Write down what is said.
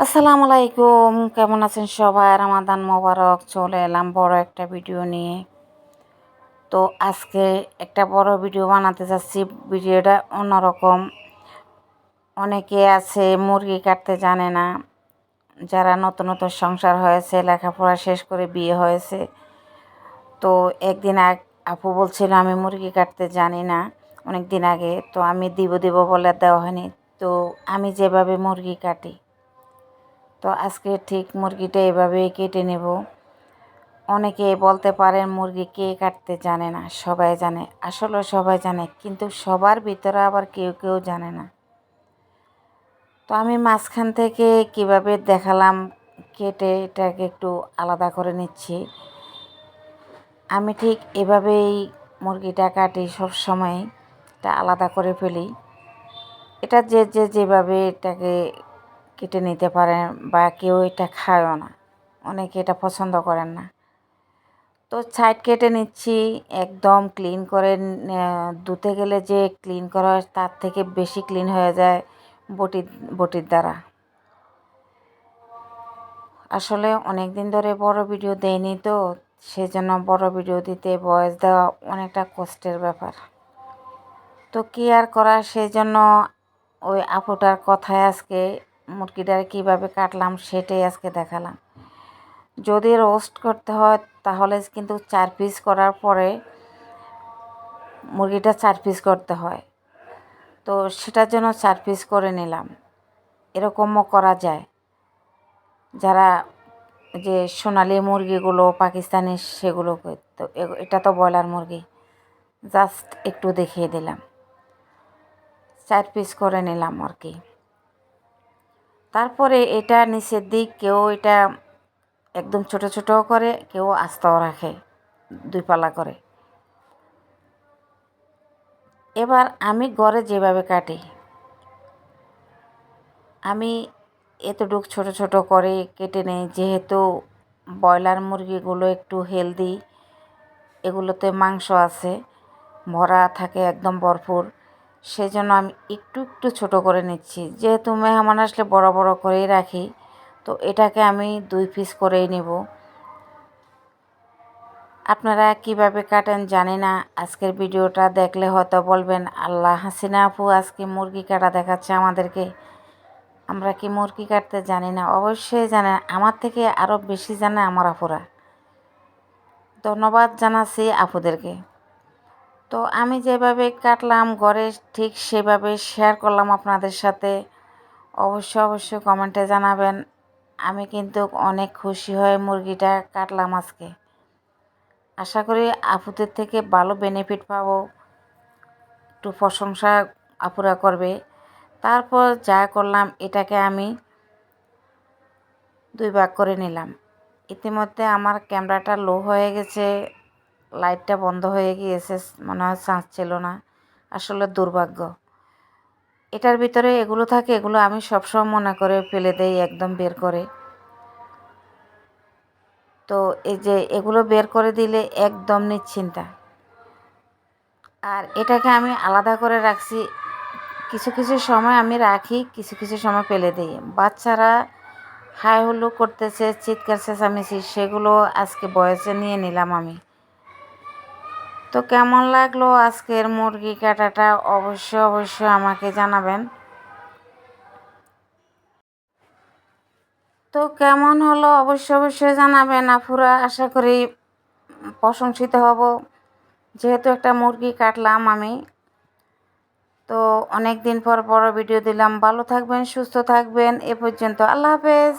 আসসালামু আলাইকুম। কেমন আছেন সবাই? রামাদান মোবারক, চলে এলাম বড় একটা ভিডিও নিয়ে। তো আজকে একটা বড় ভিডিও বানাতে যাচ্ছি। ভিডিওটা অন্যরকম। অনেকে আছে মুরগি কাটতে জানে না। যারা নতুন নতুন সংসার হয়েছে, লেখাপড়া শেষ করে বিয়ে হয়েছে। তো একদিন আগ আপু বলছিল, আমি মুরগি কাটতে জানি না। অনেক দিন আগে। তো আমি দিব দিব বলে দেওয়া হয়নি। তো আমি যেভাবে মুরগি কাটি তো আজকে ঠিক মুরগিটা এভাবেই কেটে নেব। অনেকে বলতে পারেন মুরগি কে কাটতে জানে না, সবাই জানে। আসলে সবাই জানে, কিন্তু সবার ভিতরে আবার কেউ কেউ জানে না। তো আমি মাঝখান থেকে কীভাবে দেখালাম কেটে, এটাকে একটু আলাদা করে নিচ্ছি। আমি ঠিক এভাবেই মুরগিটা কাটি সব সময় এটা আলাদা করে ফেলি। এটা যে যে, যেভাবে এটাকে কেটে নিতে পারেন বা কেউ এটা খায়ও না। অনেকে এটা পছন্দ করেন না। তো সাইড কেটে নিচ্ছি, একদম ক্লিন করে ধুতে গেলে যে ক্লিন করা হয় তার থেকে বেশি ক্লিন হয়ে যায় বটির বটির দ্বারা। আসলে অনেক দিন ধরে বড় ভিডিও দেয়নি তো, সেজন্য বড় ভিডিও দিতে বয়স দেওয়া অনেকটা কষ্টের ব্যাপার। তো কি আর করা সেই জন্য ওই আপুটার কথায় আজকে মুরগিটার কীভাবে কাটলাম সেটাই আজকে দেখালাম। যদি রোস্ট করতে হয়, তাহলে কিন্তু চার পিস করার পরে মুরগিটা চার পিস করতে হয়। তো সেটার জন্য চার পিস করে নিলাম। এরকমও করা যায়। যারা যে সোনালি মুরগিগুলো, পাকিস্তানি সেগুলো তো এটা তো ব্রয়লার মুরগি। জাস্ট একটু দেখিয়ে দিলাম। চার পিস করে নিলাম আর কি। তারপরে এটা নিচের দিক কেউ এটা একদম ছোট ছোট করে, কেউ আস্তাও রাখে, দুই পালা করে। এবার আমি ঘরে যেভাবে কাটি, আমি এতটুক ছোট ছোট করে কেটে নেই, যেহেতু ব্রয়লার মুরগিগুলো একটু হেলদি এগুলোতে মাংস আছে, ভরা থাকে একদম ভরপুর। সেই জন্য আমি একটু একটু ছোট করে নিচ্ছি। যেহেতু মেহমান আসলে বড় বড় করেই রাখি, তো এটাকে আমি দুই পিস করেই নেব। আপনারা কীভাবে কাটেন জানি না, আজকের ভিডিওটা দেখলে হয়তো বলবেন, আল্লাহ হাসিনা আপু, আজকে মুরগি কাটা দেখাচ্ছে আমাদেরকে। আমরা কি মুরগি কাটতে জানি না, অবশ্যই জানেন আমার থেকে আরও বেশি জানে আমার আপুরা। ধন্যবাদ জানাচ্ছি আপুদেরকে। তো আমি যেভাবে কাটলাম ঘরে ঠিক সেভাবে শেয়ার করলাম আপনাদের সাথে। অবশ্যই অবশ্যই কমেন্টে জানাবেন। আমি কিন্তু অনেক খুশি হয়ে মুরগিটা কাটলাম আজকে। আশা করি আপুদের থেকে ভালো বেনিফিট পাবো। একটু প্রশংসা আপুরা করবে। তারপর যা করলাম এটাকে আমি দুই ভাগ করে নিলাম। ইতিমধ্যে আমার ক্যামেরাটা লো হয়ে গেছে। লাইটটা বন্ধ হয়ে গিয়েছে, মনে হয় চান্স ছিল না। আসলে দুর্ভাগ্য। এটার ভিতরে এগুলো থাকে, এগুলো আমি সবসময় মনে করে ফেলে দেই, একদম বের করে। তো এই যে এগুলো বের করে দিলে একদম নিশ্চিন্তা। আর এটাকে আমি আলাদা করে রাখছি, কিছু কিছু সময় আমি রাখি, কিছু কিছু সময় ফেলে দিই। বাচ্চারা হাই হুল্লো করতেছে, চিৎকার চেঁচামেচি, সেগুলো আজকে বয়সে নিয়ে নিলাম আমি। তো কেমন লাগল আজকের মুরগি কাটাটা? অবশ্যই অবশ্যই আমাকে জানাবেন। তো কেমন হলো? অবশ্যই অবশ্যই জানাবেন আফুরা আশা করি প্রশংসিত হব। যেহেতু একটা মুরগি কাটলাম আমি। তো অনেক দিন পর বড় ভিডিও দিলাম। ভালো থাকবেন, সুস্থ থাকবেন। এ পর্যন্ত আল্লাহ হাফেজ।